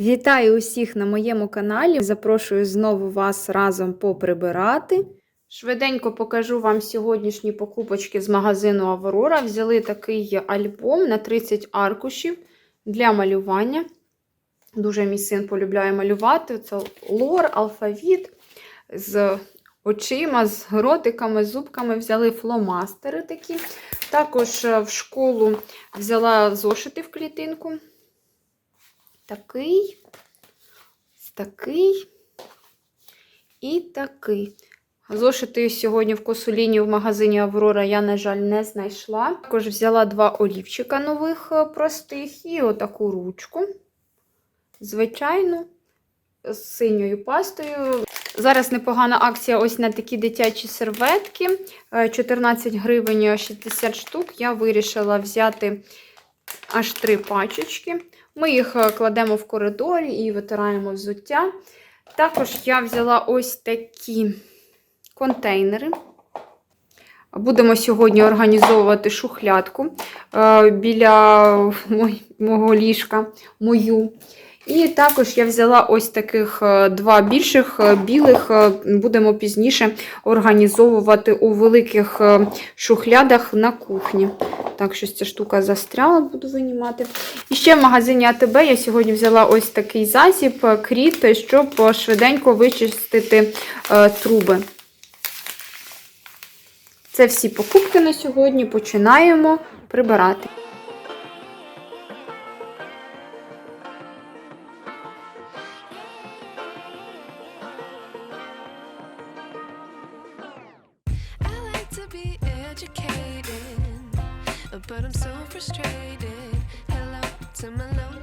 Вітаю усіх на моєму каналі. Запрошую знову вас разом поприбирати. Швиденько покажу вам сьогоднішні покупочки з магазину Аврора. Взяли такий альбом на 30 аркушів для малювання. Дуже мій син полюбляє малювати. Це лор, алфавіт з очима, з ротиками, зубками. Взяли фломастери такі. Також в школу взяла зошити в клітинку. Такий, такий і такий. Зошити сьогодні в косу лінію в магазині Аврора я, на жаль, не знайшла. Також взяла два олівчика нових простих і отаку ручку. Звичайну, з синьою пастою. Зараз непогана акція ось на такі дитячі серветки. 14 гривень 60 штук. Я вирішила взяти аж три пачечки. Ми їх кладемо в коридорі і витираємо взуття. Також я взяла ось такі контейнери. Будемо сьогодні організовувати шухлядку біля мого ліжка, мою. І також я взяла ось таких два більших білих, будемо пізніше організовувати у великих шухлядах на кухні. Так, щось ця штука застряла, буду винімати. І ще в магазині АТБ я сьогодні взяла ось такий засіб, кріт, щоб швиденько вичистити е, труби. Це всі покупки на сьогодні. Починаємо прибирати. Educated, but I'm so frustrated. Hello to my loneliness.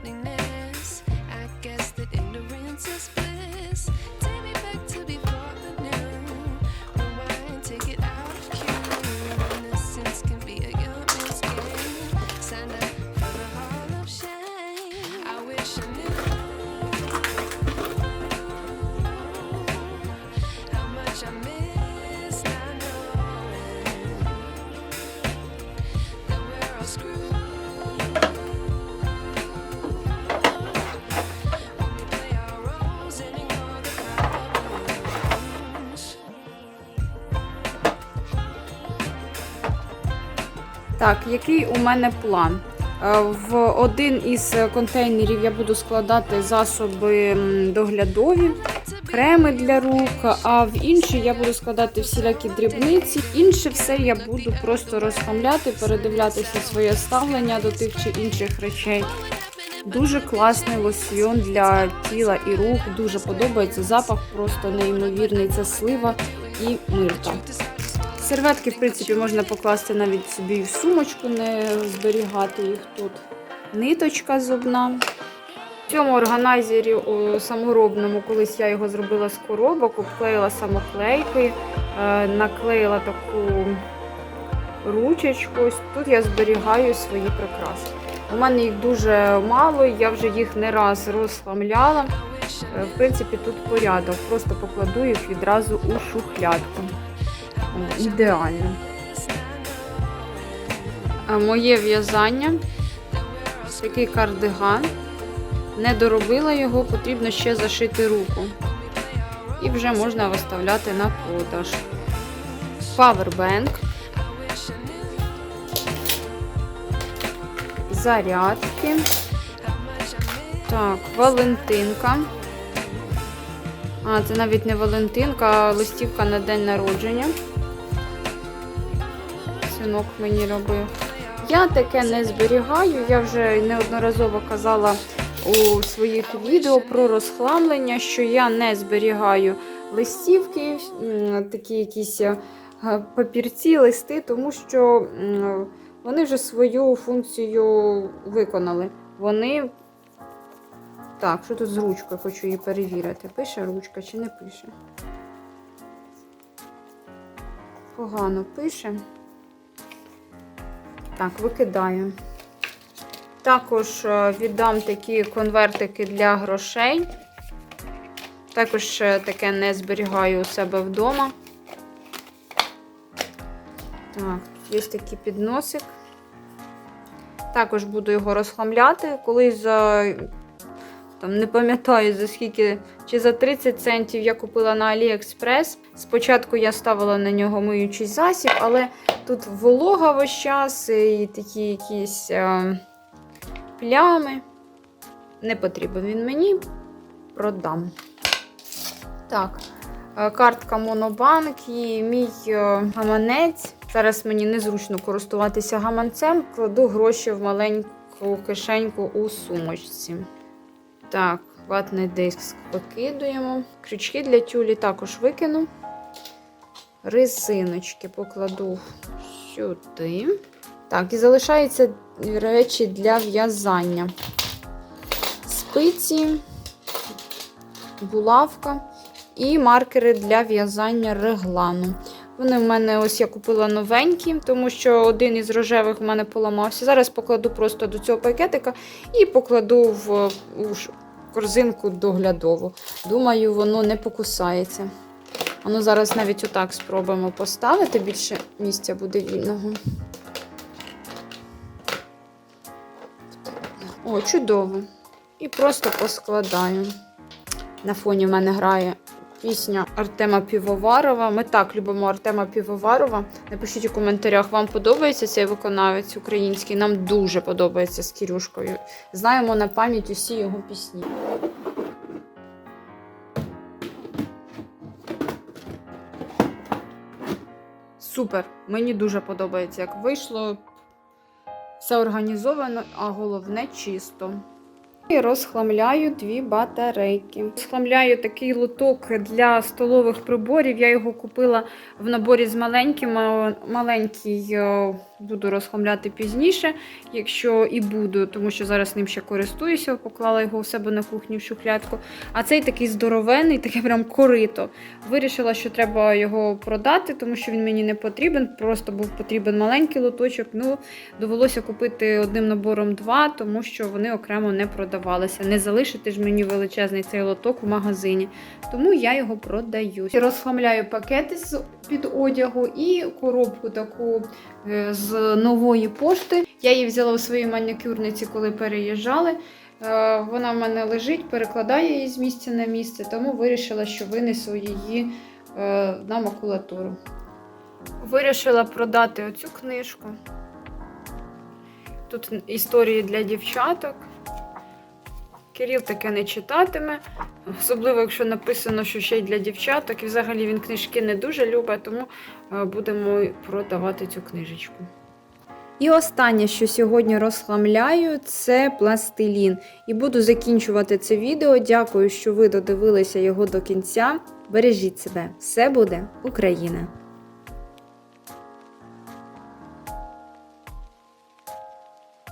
Так, який у мене план? Е, В один із контейнерів я буду складати засоби доглядові, креми для рук, а в інший я буду складати всілякі дрібниці. Інше все я буду просто розхламляти, передивлятися своє ставлення до тих чи інших речей. Дуже класний лосьйон для тіла і рук. Дуже подобається запах, просто неймовірний. Це слива і мирта. Серветки, в принципі, можна покласти навіть собі в сумочку, не зберігати їх тут. Ниточка зубна. В цьому органайзері о, саморобному, колись я його зробила з коробок, обклеїла самоклейкою, е, наклеїла таку ручечку. Тут я зберігаю свої прикраси. У мене їх дуже мало, я вже їх не раз розхламляла. Е, В принципі, тут порядок. Просто покладу їх відразу у шухлядку. Ідеально. А Моє в'язання. Такий кардиган. Не доробила його, потрібно ще зашити руку. І вже можна виставляти на продаж. Павербенк. Зарядки. Так, Валентинка. А, це навіть не Валентинка, а листівка на день народження. Синок мені робив. Я таке не зберігаю. Я вже неодноразово казала у своїх відео про розхламлення, що я не зберігаю листівки, такі якісь е, папірці, листи, тому що вони вже свою функцію виконали. Вони. Так, що тут з ручкою? Хочу її перевірити. Пише ручка чи не пише? Погано пише. Так, викидаю. Також е, віддам такі конвертики для грошей. Також е, таке не зберігаю у себе вдома. Так, є такий підносик. Також буду його розхламляти. Коли за Там не пам'ятаю за скільки, чи за 30 центів я купила на AliExpress. Спочатку я ставила на нього миючий засіб, але тут волога весь час і такі якісь е, плями. Не потрібен він мені, продам. Так, е, картка Монобанк і мій е, гаманець. Зараз мені незручно користуватися гаманцем, кладу гроші в маленьку кишеньку у сумочці. Так, ватний диск викидуємо. Крючки для тюлі також викину. Резиночки покладу сюди. Так, і залишаються речі для в'язання. Спиці, булавка і маркери для в'язання реглану. Вони в мене ось я купила новенькі, тому що один із рожевих в мене поламався. Зараз покладу просто до цього пакетика і покладу в корзинку доглядову. Думаю, воно не покусається. А ну зараз навіть отак спробуємо поставити, більше місця буде вільного. О, чудово. І просто поскладаю. На фоні в мене грає пісня Артема Півоварова. Ми так любимо Артема Півоварова. Напишіть у коментарях, вам подобається цей виконавець український. Нам дуже подобається з Кірюшкою. Знаємо на пам'ять усі його пісні. Супер! Мені дуже подобається, як вийшло. Все організовано, а головне чисто. І розхламляю дві батарейки. Розхламляю такий лоток для столових приборів. Я його купила в наборі з маленьким. Маленький е, буду розхламляти пізніше, якщо і буду, тому що зараз ним ще користуюся, поклала його у себе на кухні в шухлядку. А цей такий здоровенний, таке прям корито. Вирішила, що треба його продати, тому що він мені не потрібен. Просто був потрібен маленький лоточок. Ну, довелося купити одним набором два, тому що вони окремо не продавалися. Не залишити ж мені величезний цей лоток в магазині. Тому я його продаю. Розхламляю пакети з під одягу і коробку таку е, з нової пошти. Я її взяла у своїй манікюрниці, коли переїжджали. Е, Вона в мене лежить, перекладаю її з місця на місце, тому вирішила, що винесу її е, на макулатуру. Вирішила продати оцю книжку. Тут історії для дівчаток. Кирил таке не читатиме, особливо, якщо написано, що ще й для дівчаток. І взагалі він книжки не дуже любить, тому е, будемо продавати цю книжечку. І останнє, що сьогодні розхламляю, це пластилін. І буду закінчувати це відео. Дякую, що ви додивилися його до кінця. Бережіть себе! Все буде Україна!